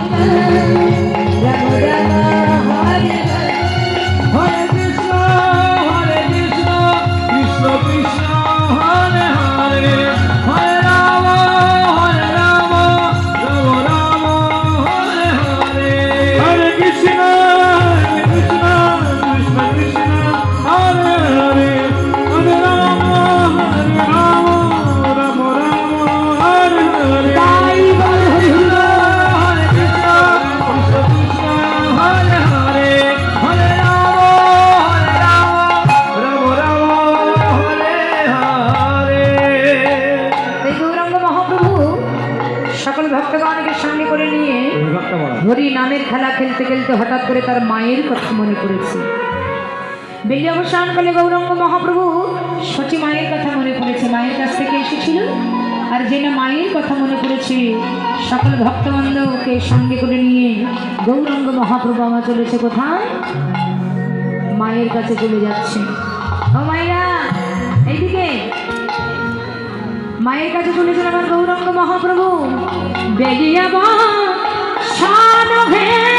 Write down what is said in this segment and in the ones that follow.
Ramo, ramo. ভক্তগণকে সঙ্গে করে নিয়ে হরি নামের খেলা খেলতে খেলতে হঠাৎ করে তার মায়ের কথা মনে পড়েছে। বেলি অবসানকালে গৌরাঙ্গ মহাপ্রভু সচি মায়ের কথা মনে পড়েছে মায়ের কাছ থেকে এসেছিল। আর যে না মায়ের কথা মনে পড়েছে সকল ভক্তবন্ধকে সঙ্গে করে নিয়ে গৌরাঙ্গ মহাপ্রভু আমার চলেছে কোথায়? মায়ের কাছে চলে যাচ্ছে। ও মায়েরা এইদিকে। মায়ের কাছে চলেছেন আমার গৌরঙ্গ মহাপ্রভু। বেরিয়ে সান ভেদি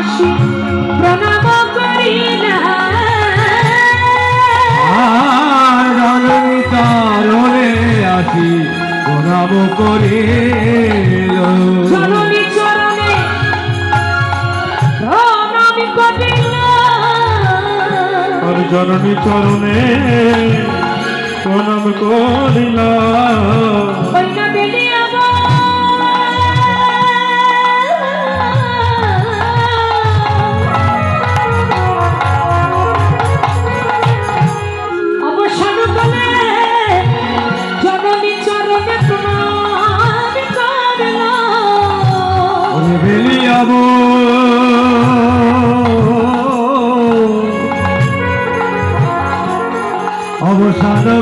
আসি প্রণাম আসি প্রণাম করিল। জননী চরণে প্রণাম করিলাম আর জননী চরণে প্রণাম করিলাম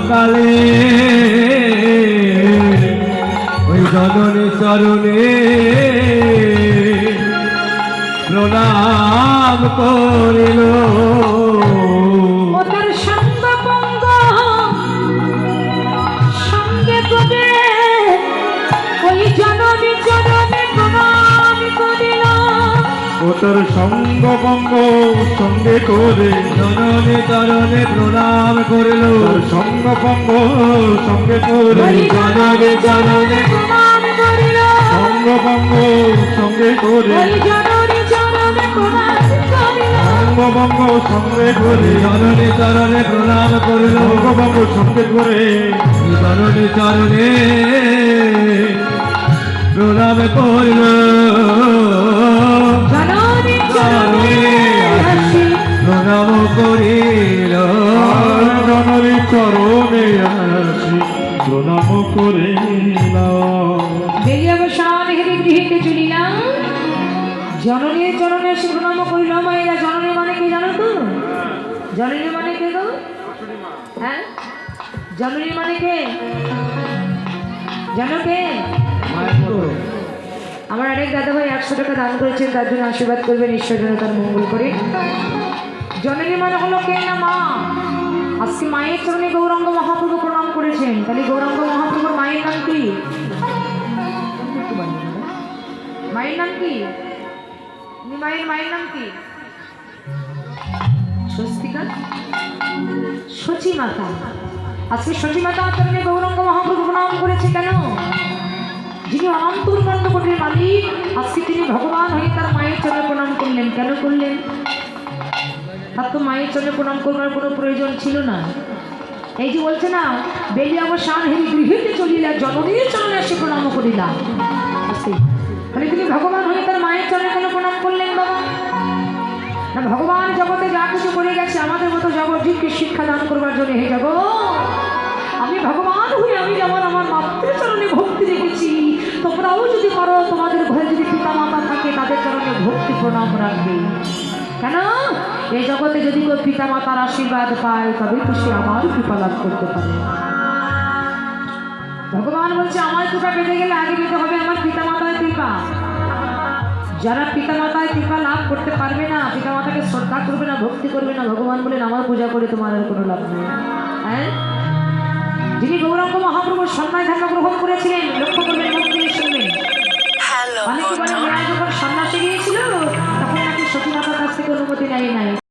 কালে। ওই জননী চরণে প্রণাম করিল। ও তোর সঙ্গ ভঙ্গ সঙ্গে করে জননী চরণে প্রণাম করিল। সঙ্গ ভঙ্গ সঙ্গে করে জননী চরণে প্রণাম করিলাম সঙ্গ ভঙ্গ সঙ্গে করে প্রণাম সঙ্গ করে জননী চরণে প্রণাম করিল। সঙ্গ ভঙ্গ সঙ্গে করে জননী চরণে প্রণাম করিল। বেরিয়ে অবসান হেরে গৃহীতে চলিলাম জননীর চরণে এসে প্রণাম করিল মায়েরা জননী মানে কে জানো তো জননী মানে কে গো হ্যাঁ জননী মানে কে জানো কে আমার আরেক দাদা ভাই একশো টাকা দান করেছেন তার জন্য আশীর্বাদ করবেন ঈশ্বর যেন তার মঙ্গল করে জননী মানে হলো কে না মা? আজকে মায়ের চরণে গৌরাঙ্গ মহাপ্রভু প্রণাম করেছেন। তাহলে গৌরাঙ্গ মহাপ্রভুর মায়ের নাম কি? মায়ের নাম কি? মায়ের মায়ের নাম কি? প্রণাম কেন? যিনি তিনি ভগবান হয়ে তার মায়ের চরণে প্রণাম করলেন। কেন করলেন? তার তো মায়ের চরণে প্রণাম করবার কোনো প্রয়োজন ছিল না। এই যে বলছে না, বেলি অবসান হেরি গৃহীতে চলিলা, জননীর চরণে এসে প্রণাম করিলাম? তাহলে তিনি ভগবান হয়ে তার মায়ের চরণে কেন প্রণাম করলেন বাবা? না, ভগবান জগতে যা কিছু করে গেছে, আমাদের মতো জগৎজীবকে শিক্ষা দান করবার জন্য হে জগৎ, আমি ভগবান হয়ে আমি যেমন আমার মাতৃচরণে ভক্তি রেখেছি, তোমরাও যদি করো, তোমাদের ঘরে যদি পিতা মাতা থাকে, তাদের চরণে ভক্তি প্রণাম রাখবে। কেন? এই জগতে যদি কেউ পিতা মাতার আশীর্বাদ পায় তবে তো সে আমার কৃপা লাভ করতে পারে। ভগবান বলছে আমার কৃপা পেতে গেলে আগে পেতে হবে আমার পিতা মাতার কৃপা। যারা পিতা মাতায় কৃপা লাভ করতে পারবে না পিতা মাতাকে শ্রদ্ধা করবে না ভক্তি করবে না ভগবান বলেন আমার পূজা করে তোমার আর কোনো লাভ নেই। হ্যাঁ? যিনি গৌরাঙ্গ মহাপ্রভুর সন্ন্যাস ধর্ম গ্রহণ করেছিলেন লক্ষ্য করবেন শুনবেন মানে সন্ন্যাসী গিয়েছিল সতীনাথের কাছ থেকে অনুমতি নেয় নাই।